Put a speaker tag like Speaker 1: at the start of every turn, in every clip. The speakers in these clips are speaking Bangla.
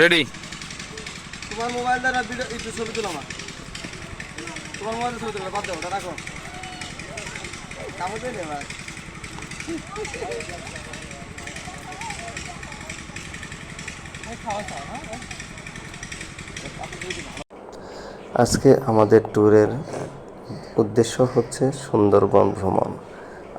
Speaker 1: রেডি
Speaker 2: তোমার মোবাইল দ্বারা ভিডিও একটু ছবি তুলো আমার। তোমার মোবাইলে ছবি তুলো বাদ দাও ওটা রাখো। কামড় দিয়ে নে ভাই।
Speaker 3: আজকে আমাদের ট্যুরের উদ্দেশ্য হচ্ছে সুন্দরবন ভ্রমণ।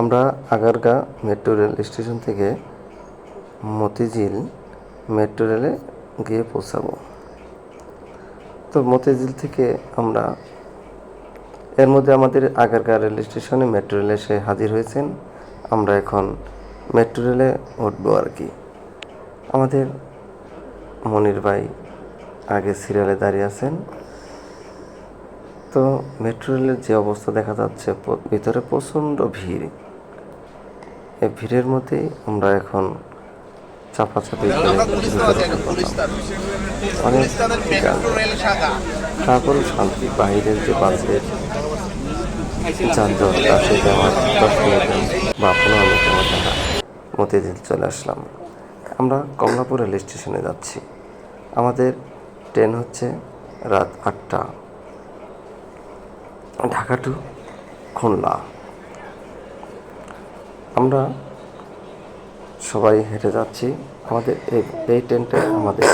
Speaker 3: আমরা আগারগা মেট্রো রেল স্টেশন থেকে মতিঝিল মেট্রো রেলে গিয়ে পৌঁছাবো। তো মতিঝিল থেকে আমরা এর মধ্যে আমাদের আগারগা রেল স্টেশনে মেট্রো রেলে এসে হাজির হয়েছেন। আমরা এখন মেট্রো রেলে উঠবো আর কি। আমাদের মনির ভাই আগে সিরিয়ালে দাঁড়িয়ে আছেন। তো মেট্রো রেলের যে অবস্থা দেখা যাচ্ছে ভিতরে প্রচণ্ড ভিড়। এই ভিড়ের মধ্যেই আমরা এখন চাপাচাপি করে অনেক তারপরে শান্তি বাইরের যে বাসের যানজট তা সেটা আমার দশ মিনিটের বা পনেরো মিনিটের মধ্যে আমরা মতিঝিল চলে আসলাম। আমরা কমলাপুর রেল স্টেশনে যাচ্ছি। আমাদের ট্রেন হচ্ছে রাত আটটা। ঢাকা টু খুলনা। আমরা সবাই হেঁটে যাচ্ছি। আমাদের এই ট্রেনটা আমাদের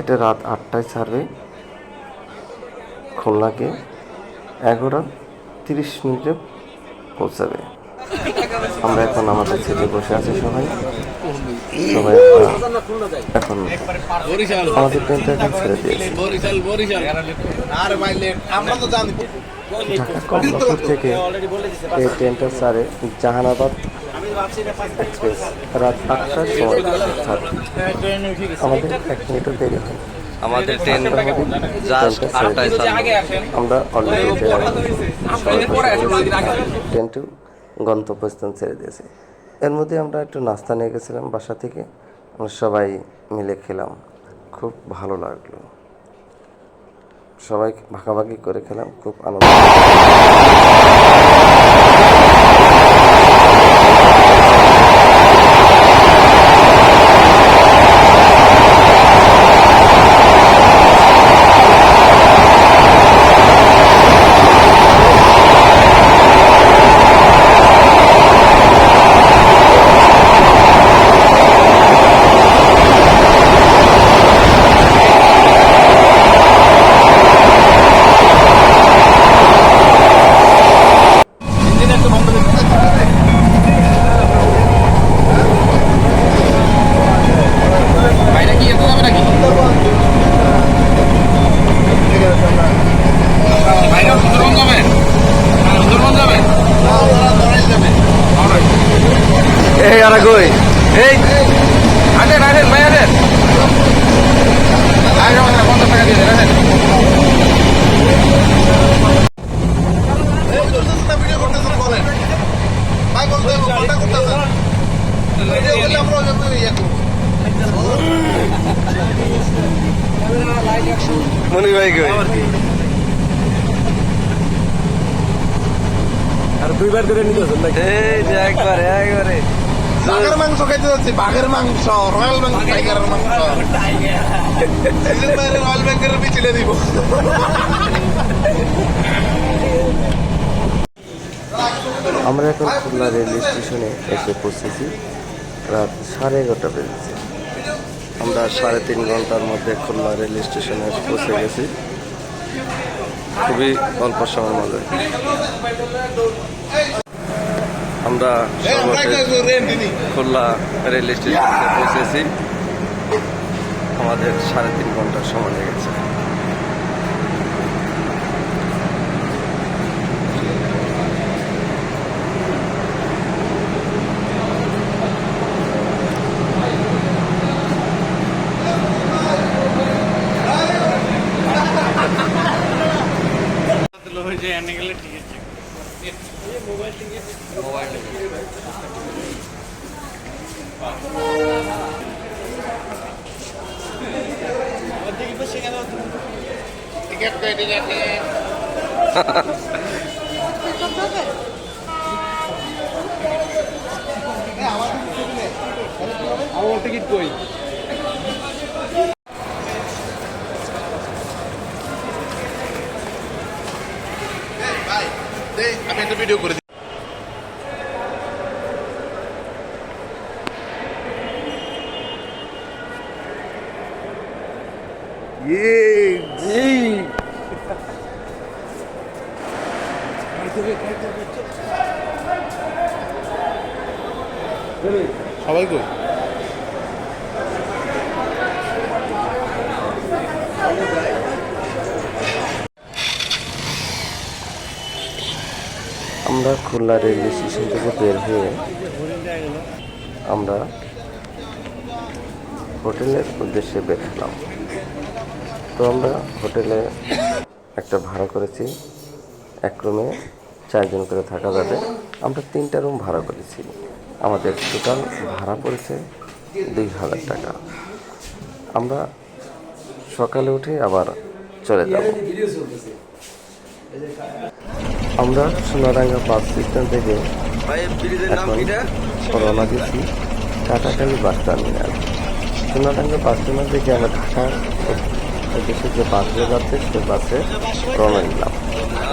Speaker 3: এটা রাত আটটায় ছাড়বে। খুলনাকে এগারোটা তিরিশ মিনিটে পৌঁছাবে। আমরা এখন আমাদের ছেলে বসে আছি সবাই। সবাই এখন আমাদের ট্রেনটা এখন ছেড়ে দিয়েছে। ঢাকা কমলাপুর থেকে এই ট্রেনটা ছাড়ে জাহানাবাদ এক্সপ্রেস রাত আটটার সময় আমাদের এক মিনিটও দেরি হয়।
Speaker 1: আমাদের ট্রেন জাস্ট আটটায় ছাড়বে
Speaker 3: আমরা অলরেডি ট্রেনটি গন্তব্যস্থান ছেড়ে দিয়েছে। এর মধ্যে আমরা একটু নাস্তা নিয়ে গেছিলাম বাসা থেকে। আমরা সবাই মিলে খেলাম। খুব ভালো লাগল। সবাই ভাগাভাগি করে খেলাম। খুব আনন্দ
Speaker 1: বাইরে কি যেতে যাবে নাকি বাইরে সুন্দরবন যাবেন সুন্দরবন যাবেন
Speaker 3: এই আর কই
Speaker 1: এই আসেন আসেন ভাই আসেন আসেন আসেন পঞ্চাশ টাকা দিয়ে দেন আসেন
Speaker 3: ভাই কই
Speaker 2: আর দুইবার করে নিতে আসেন নাকি?
Speaker 3: এই যে একবারে একবারে।
Speaker 4: বাঘের মাংস খাইতে যাচ্ছি বাঘের মাংস রয়্যাল মাংস টাইগারের মাংস সিজন বাইরে রয়্যাল ব্যাংকের পিছিয়ে দিব।
Speaker 3: আমরা এখন খুলনা রেল স্টেশনে এসে পৌঁছেছি। রাত সাড়ে এগারোটা বেজেছে। আমরা সাড়ে তিন ঘণ্টার মধ্যে খুলনা রেল স্টেশনে পৌঁছে গেছি। খুবই অল্প সময়ের মধ্যে। আমরা খুলনা রেল স্টেশনে পৌঁছেছি। আমাদের সাড়ে তিন ঘণ্টার সময় লেগেছে।
Speaker 4: টিকিট কই টিকিট
Speaker 2: আমার
Speaker 4: আমি একটা ভিডিও করে দিই। সবাই কই
Speaker 3: আমরা খুলনা রেলওয়ে স্টেশন থেকে বের হয়ে আমরা হোটেলের উদ্দেশ্যে বের হলাম। তো আমরা হোটেলে একটা ভাড়া করেছি। এক রুমে চারজন করে থাকা যাবে। আমরা তিনটা রুম ভাড়া করেছি। আমাদের টোটাল ভাড়া পড়েছে দুই হাজার টাকা। আমরা সকালে উঠে আবার চলে যাব। আমরা সোনারাঙ্গা বাস স্ট্যান্ড থেকে রওনা দিয়েছি। Katakhali bus terminal Sonaranga bus terminal থেকে আমরা ঢাকা উদ্দেশ্যে যে বাসে যাচ্ছে সে বাসে রওনা দিলাম।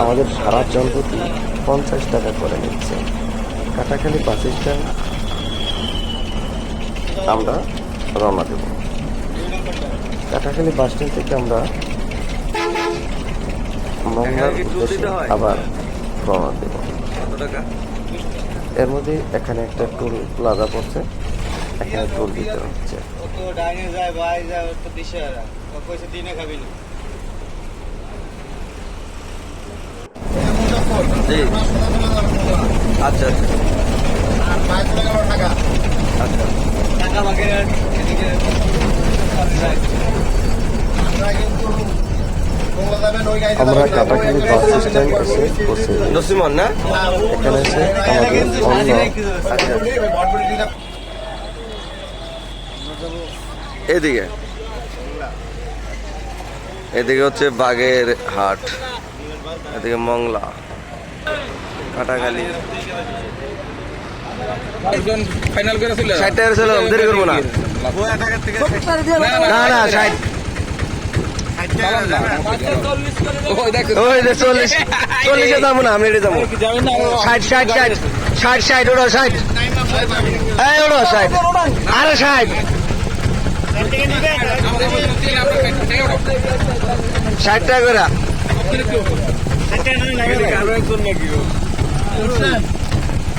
Speaker 3: আমাদের ভাড়া জনপ্রতি পঞ্চাশ টাকা করে নিচ্ছে। কাটাখালি বাস স্ট্যান্ড আমরা রওনা দেব। কাটাখালি বাস স্ট্যান্ড থেকে আমরা মংলার উদ্দেশ্যে আবার রওনা দেব এর মধ্যে এখানে একটা টোল প্লাজা পড়ছে এখানে টোল দিতে হচ্ছে।
Speaker 2: তো ডাইনে যায় ভাই যায় তো দিশে আর দিনে খাবি না।
Speaker 1: আচ্ছা আচ্ছা।
Speaker 4: টাকা
Speaker 1: আচ্ছা
Speaker 2: টাকা
Speaker 4: আমরা কিন্তু তোমরা যাবেন ওই গাড়িতে
Speaker 3: আমরা। কাটাখালী বাস স্ট্যান্ড এসে গেছি।
Speaker 1: নসিমন না?
Speaker 3: এখানে এসে আমাদের অন্য
Speaker 1: এদিকে। এদিকে হচ্ছে বাগের হাট এদিকে মংলা কাটাখালি।
Speaker 5: ফাইনাল করে ছিল
Speaker 1: ষাট টাকা ছিল দেরি করব না। না না ষাট
Speaker 5: ওই
Speaker 1: চল্লিশ যাব না, আমি যাব। ষাট ষাট ষাট ষাট ষাট ওটা ষাট। এই ওটা ষাট। করে।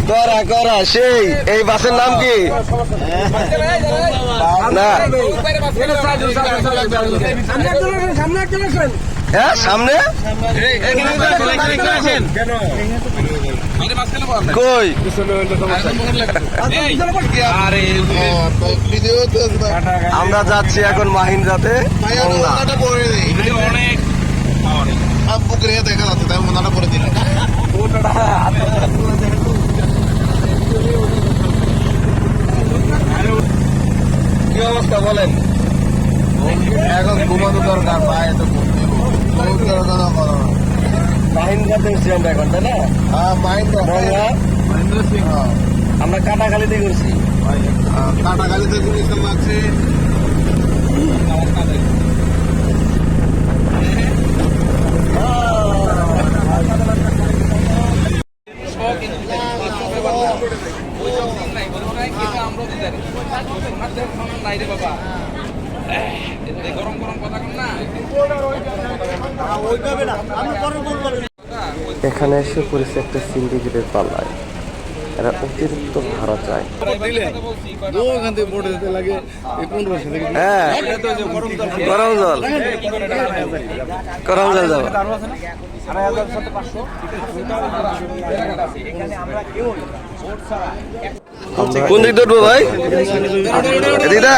Speaker 1: করা করা সেই। এই বাসের নাম কি? না। হ্যাঁ সামনে? কই? আমরা যাচ্ছি এখন মাহিন্দ্রাতে
Speaker 4: পুকুরে দেখা যাচ্ছে তাই মোনাটা পরে দিলাম।
Speaker 1: কি অবস্থা বলেন?
Speaker 4: এখন ঘুমানো দরকার ভাই তো ঘুমতে
Speaker 1: মাহিন্দ্রাতে উঠছি আমরা এখন তাই না?
Speaker 4: হ্যাঁ
Speaker 1: মংলা
Speaker 4: মহেন্দ্র? সিং।
Speaker 1: আমরা কাটাখালিতে করছি
Speaker 4: কাটা গাড়িতে গুলি চালাচ্ছে
Speaker 5: গরম গরম কথা কম না।
Speaker 3: এখানে এসে পড়েছে একটা সিন্ডিকেটের পাল্লায়। এরা অতিরিক্ত ভাড়া চায়।
Speaker 1: হ্যাঁ। গরম জল। গরম জল। যাব
Speaker 3: আমরা
Speaker 1: কোন দিক উঠবো ভাই? দিদা।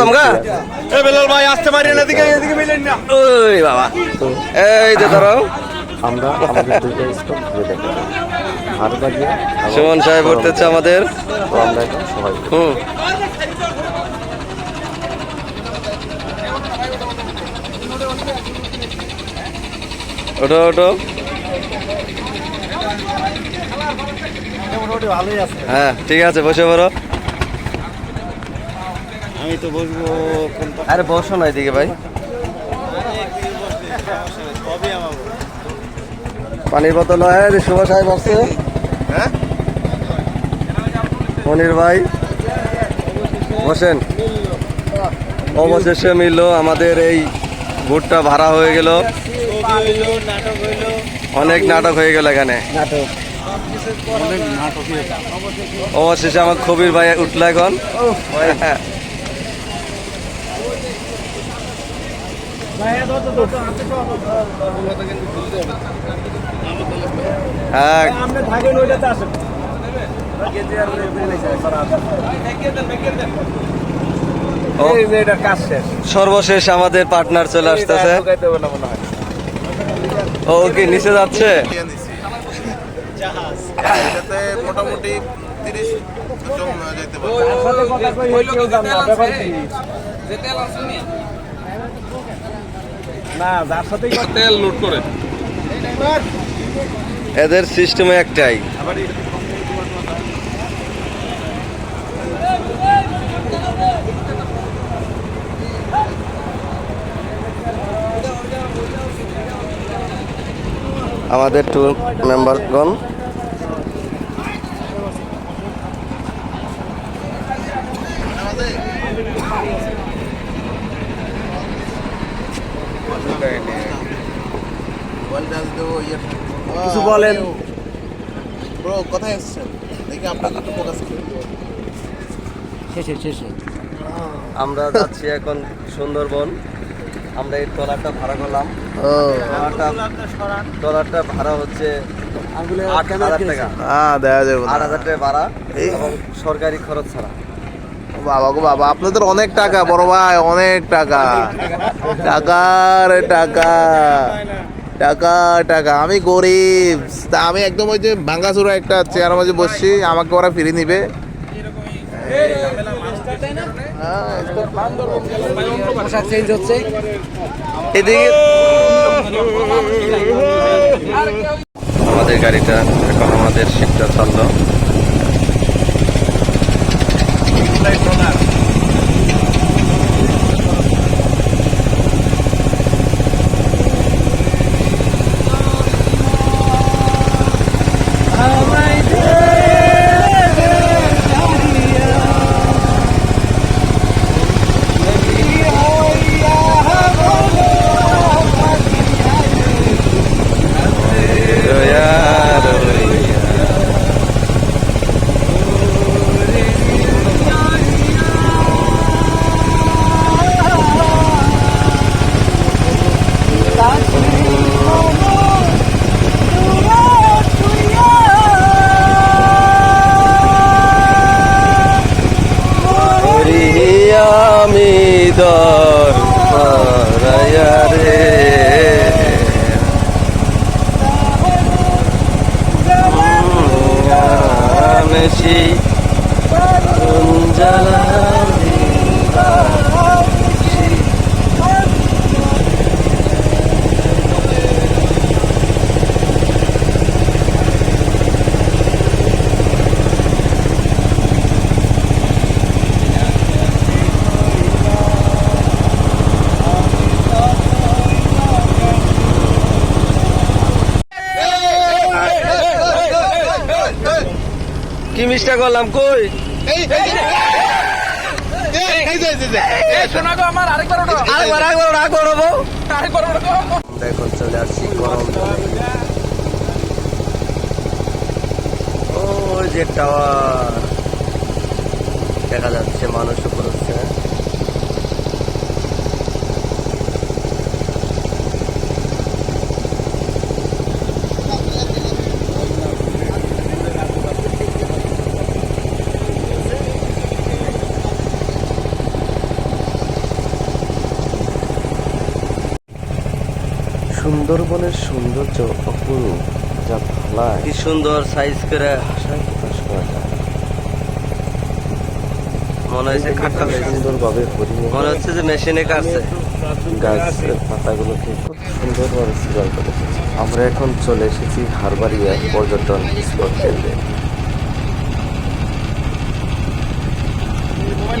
Speaker 1: দামগা
Speaker 2: বেলাল ভাই আসতে পারি না এদিকে এদিকে মিলেন না।
Speaker 1: ওই বাবা। এই যে ধরো।
Speaker 3: আমরা আমাদের দুইটা ঘুরে হারবাজিয়া
Speaker 1: সুমন সাহেব উঠতেছে আমাদের।
Speaker 3: তো আমরা সবাই
Speaker 1: হুম। ওঠো ওঠো
Speaker 2: মোটামুটি ভালোই আছে
Speaker 1: হ্যাঁ ঠিক আছে বসে পড়ো।
Speaker 2: আমি তো বসবো
Speaker 1: আরে বসো না এদিকে ভাই। পানির বোতল হয় শুভ সাহেব আসছে
Speaker 4: হ্যাঁ?
Speaker 1: মনির ভাই বসেন। অবশেষে মিলল আমাদের এই ভুট্টা ভাড়া হয়ে গেল। অনেক নাটক হয়ে গেল এখানে। অবশেষে আমার কবির ভাই উঠল এখন। হ্যাঁ। সর্বশেষ আমাদের পার্টনার চলে আসতেছে। ও, কি, নিচে যাচ্ছে?
Speaker 4: দিছি এটাতে মোটামুটি তিরিশ জন যেতে পারে।
Speaker 5: নি
Speaker 2: না যার সাথে
Speaker 5: তেল লোড করে।
Speaker 1: এদের সিস্টেমে একটাই। আমাদের ট্যুর মেম্বারগণ
Speaker 2: কিছু বলেন।
Speaker 4: ব্রো কোথায় এসছেন দেখি আপনাকে একটু ফোকাস করি।
Speaker 2: শেষে শেষে
Speaker 1: আমরা যাচ্ছি এখন সুন্দরবন। আমরা এই ট্রলারটা ভাড়া করলাম। ট্রলারটা ভাড়া হচ্ছে আট হাজার টাকা।
Speaker 4: হ্যাঁ দেখা যাবে
Speaker 1: আট হাজার টাকা ভাড়া এবং সরকারি খরচ ছাড়া।
Speaker 4: বাবা গো বাবা আপনাদের অনেক টাকা বড় ভাই অনেক টাকা। টাকা রে টাকা। টাকা টাকা। আমি গরিব। তা আমি একদম ওই যে ভাঙ্গাচুরা একটা চেয়ার মাঝে বসছি আমাকে ওরা ফিরিয়ে নিবে।
Speaker 2: পোশাক চেঞ্জ হচ্ছে।
Speaker 1: এদিকে আমাদের গাড়িটা এখন আমাদের সিটটা চাললো রোয়া, রোয়া। ওরে আমি দর পারায়া রে আমেশি কুঞ্জলানি বাসি। কি মিষ্টা করলাম কই
Speaker 5: শোনা গো আমার আরেকবার ওঠো
Speaker 1: আরেকবার আরেকবার আরেকবার হব
Speaker 5: আরেকবার করলাম
Speaker 1: কই এখন চলে আসছি গরম জলে। ওই যে টাওয়ার দেখা যাচ্ছে মানুষ উপর হচ্ছে সুন্দরবনের সৌন্দর্য অপরূপ যা ভালা কি সুন্দর সাইজ করে। ভাষায় প্রকাশ করা যায়। মনে হচ্ছে কাটা সুন্দরভাবে মনে হচ্ছে যে মেশিনে কাটছে গাছের পাতাগুলোকে খুব সুন্দরভাবে আমরা এখন চলে এসেছি হারবাড়িয়া পর্যটন স্পট কেন্দ্রে।
Speaker 2: মোবাইল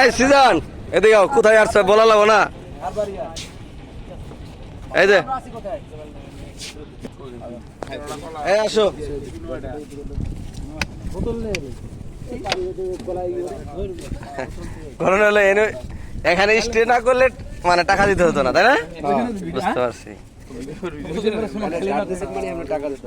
Speaker 1: এই সিজন এদিকে কোথায় আসছে বলা লাগবো না? এই যে। এই আসো। ঘটনা হলো এনে এখানে স্টে না করলে মানে টাকা দিতে হতো না তাই না? বুঝতে পারছি।
Speaker 2: টাকা দিতে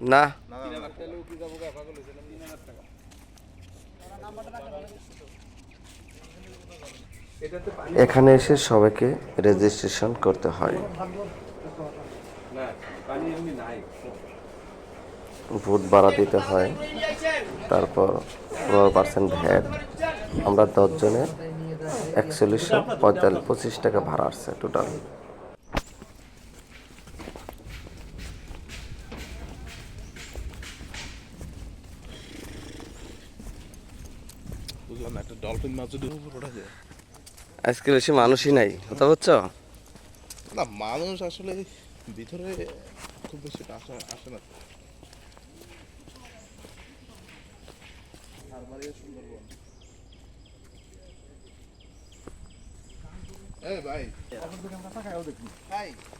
Speaker 2: টাকা
Speaker 3: এখানে এসে সবাইকে রেজিস্ট্রেশন করতে হয়। ভোট ভাড়া দিতে হয়। তারপর পনেরো পার্সেন্ট ভ্যাট। আমরা দশজনের একচল্লিশশো পঁয়তাল্লিশ, পঁচিশ টাকা ভাড়া আসছে টোটাল
Speaker 4: বুঝলাম মাছ যদি ওঠা যায়।
Speaker 1: আজকে বেশি মানুষই নাই কথা বুঝছ?
Speaker 4: না মানুষ আসলে ভিতরে খুব বেশি আসে আসে না। এই ভাই। আর ইউ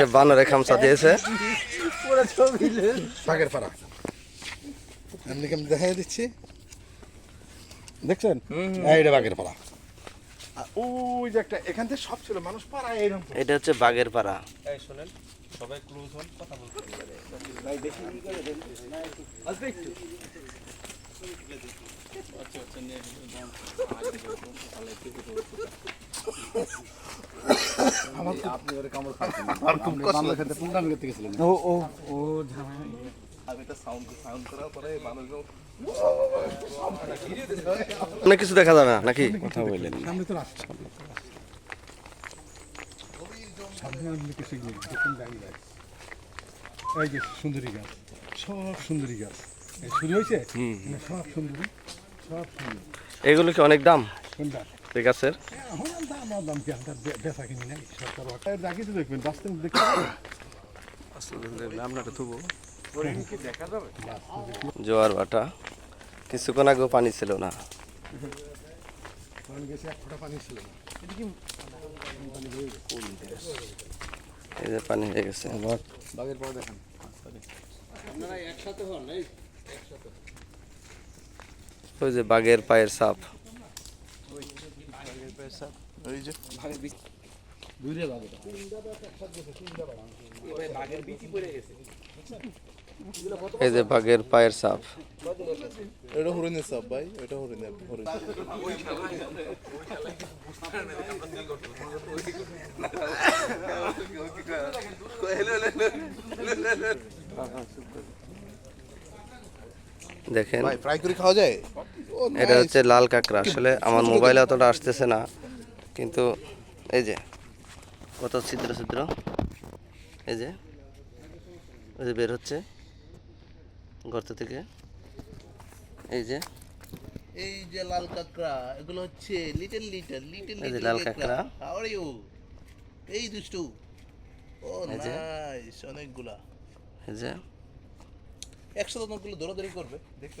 Speaker 1: একটা বানরে খামসা দিয়েছে।
Speaker 6: বাগের পাড়া। এমনি কেমন দেখা দিচ্ছি? দেখছেন? এইটা বাগের পাড়া। ওই যে একটা এখান থেকে সব ছিল মানুষ পাড়ায় এইরকম
Speaker 1: এটা হচ্ছে বাগের পাড়া।
Speaker 6: আর খুব কষ্ট খেতে প্রোগ্রাম করতে গেছিলেন
Speaker 2: ও ও ও
Speaker 4: আর এটা সাউন্ড সাউন্ড করার পরে মানুষজন
Speaker 1: অনেক কিছু দেখা যাবে না নাকি? কথা বললেন
Speaker 6: সামনে তো রাস্তা। সামনে আমি কিছু এই যে সুন্দরী গাছ সব সুন্দরী গাছ। শুরু হয়েছে? সব সুন্দরী সব সুন্দরী।
Speaker 1: এগুলো কি অনেক দাম?
Speaker 6: দাম আর দাম কি আমরা বে- বেচা কিনি নাই সরকার ওটা রাখি তো দেখবেন বাস্তব দেখতে
Speaker 1: জোয়ার ভাটা। কিছুক্ষণ আগেও পানি ছিল না। এই যে পানি হয়ে গেছে
Speaker 6: বাগের
Speaker 1: ওই যে বাঘের পায়ের সাপ।
Speaker 4: ওই যে
Speaker 1: এই যে বাঘের পায়ের সাপ।
Speaker 4: এটা হরিণের সব ভাই এটা হরিণের হরিণ।
Speaker 1: দেখেন।
Speaker 4: ভাই ফ্রাই করে খাওয়া যায়?
Speaker 1: এটা হচ্ছে লাল কাঁকড়া। আসলে আমার মোবাইলে অতটা আসতেছে না কিন্তু এই যে কত ছিদ্র ছিদ্র এই যে এই যে বের হচ্ছে গর্ত থেকে। এই যে
Speaker 4: এই যে লাল কাঁকড়া এগুলো হচ্ছে লিটল লিটল লিটল লিটল
Speaker 1: লাল কাঁকড়া।
Speaker 4: হাউ আর ইউ এই দুষ্টু। ও নাইস অনেকগুলা।
Speaker 1: এই যে।
Speaker 4: একসাথে অনেকগুলো দৌড়াদৌড়ি করবে দেখতে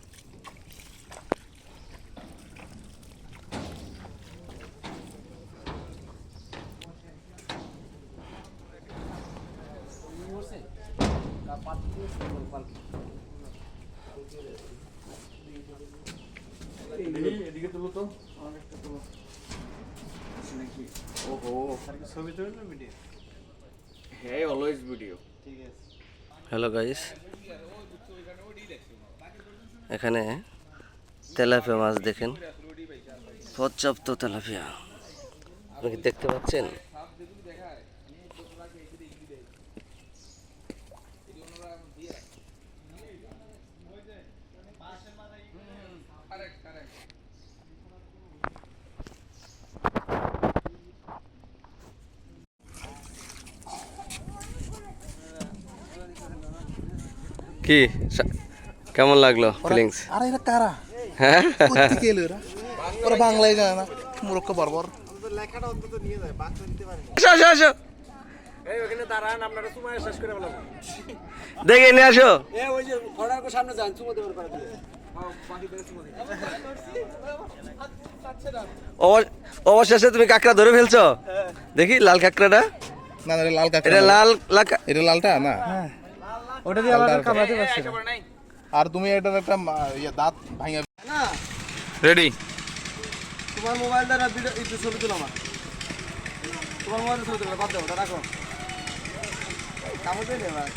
Speaker 1: হুম। হ্যালো গাইস এখানে তেলাপিয়া মাছ দেখেন। পর্যাপ্ত তেলাপিয়া। আপনি কি দেখতে পাচ্ছেন? কি? কেমন লাগল ফিলিংস
Speaker 4: আরে এরা কারা?
Speaker 1: হ্যাঁ।
Speaker 4: কোথেকে এলো এরা? ওরা বাংলায় জানে না মূর্খ বর্বর।
Speaker 1: আসো আসো আসো। দেখে নিয়ে আসো। অব- অবশেষে তুমি কাঁকড়া ধরে ফেলছো? দেখি লাল কাঁকড়াটা।
Speaker 4: না লাল কাঁকড়া
Speaker 1: এটা লাল
Speaker 4: এটা লালটা? না।
Speaker 2: ওটা দিয়ে আবার কামড়াতে পারছি না।
Speaker 4: আর তুমি এটার একটা ইয়ে দাঁত ভাঙা
Speaker 2: না।
Speaker 5: রেডি
Speaker 2: তোমার মোবাইল দ্বারা ভিডিও একটু ছবি তুলো আমার। তোমার মোবাইল ছবি তুলো বাদ দাও ওটা রাখো। কামড় দিয়ে এবার।